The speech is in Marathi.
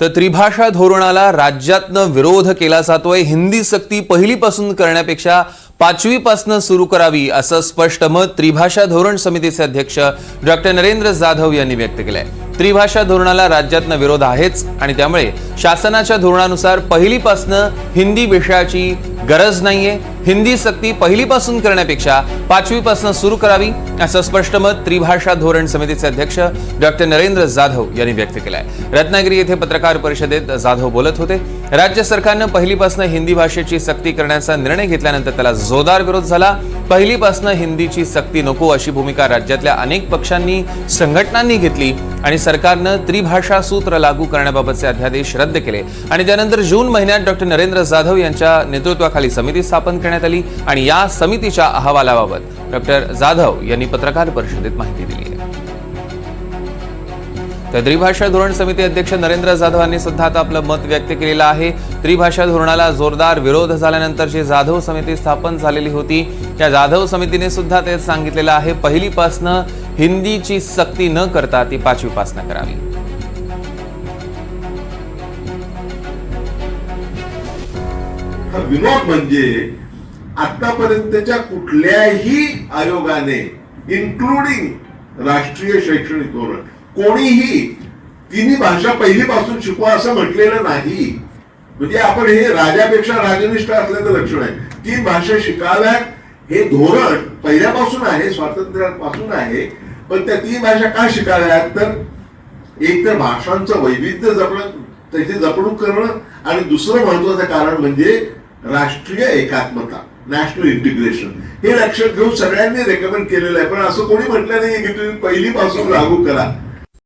तर त्रिभाषा धोरणाला राज्यातनं विरोध केला जातोय. हिंदी सक्ती पहिलीपासून करण्यापेक्षा पाचवीपासून सुरू करावी असं स्पष्ट मत त्रिभाषा धोरण समितीचे अध्यक्ष डॉक्टर नरेंद्र जाधव यांनी व्यक्त केलंय. त्रिभाषा धोरणाला राज्यातनं विरोध आहेच आणि त्यामुळे शासनाच्या धोरणानुसार पहिलीपासनं हिंदी विषयाची गरज नाहीये. हिंदी सक्ती पहिलीपासून करण्यापेक्षा पाचवीपासून सुरू करावी असं स्पष्ट मत त्रिभाषा धोरण समितीचे अध्यक्ष डॉक्टर नरेंद्र जाधव यांनी व्यक्त केलंय. रत्नागिरी येथे पत्रकार परिषदेत जाधव बोलत होते. राज्य सरकारनं पहिलीपासून हिंदी भाषेची सक्ती करण्याचा निर्णय घेतल्यानंतर त्याला जोरदार विरोध झाला. पहिलीपासून हिंदीची सक्ती नको अशी भूमिका राज्यातल्या अनेक पक्षांनी संघटनांनी घेतली आणि सरकारनं त्रिभाषा सूत्र लागू करण्याबाबतचे अध्यादेश रद्द रद्द केले. आणि त्यानंतर जून महिन्यात डॉक्टर नरेंद्र जाधव यांच्या नेतृत्वाखाली समिती स्थापन करण्यात आली आणि या समितीच्या अहवालाबाबत डॉक्टर जाधव यांनी पत्रकार परिषदेत माहिती दिली आहे. तर त्रिभाषा धोरण समिती अध्यक्ष नरेंद्र जाधव यांनी सुद्धा आता आपलं मत व्यक्त केलेलं आहे. त्रिभाषा धोरणाला जोरदार विरोध झाल्यानंतर जी जाधव समिती स्थापन झालेली होती त्या जाधव समितीने सुद्धा तेच सांगितलेलं आहे. पहिलीपासनं हिंदीची सक्ती न करता ती पाचवीपासनं करावी. हा विनोद म्हणजे आतापर्यंतच्या कुठल्याही आयोगाने इन्क्लुडिंग राष्ट्रीय शैक्षणिक धोरण कोणीही तिन्ही भाषा पहिलीपासून शिकवा असं म्हटलेलं नाही. म्हणजे आपण हे राजापेक्षा राजनिष्ठ असल्याचं लक्षण आहे. तीन भाषा शिकाव्यात हे धोरण पहिल्यापासून आहे स्वातंत्र्यापासून आहे पण त्या तीन भाषा का शिकाव्यात? तर एक तर भाषांचं वैविध्य जपणं त्याची जपणूक करणं आणि दुसरं महत्वाचं कारण म्हणजे राष्ट्रीय एकात्मता नॅशनल इंटिग्रेशन हे लक्षात घेऊन सगळ्यांनी रेकमेंड केलेलं आहे. पण असं कोणी म्हटलं नाही की तुम्ही पहिलीपासून लागू करा.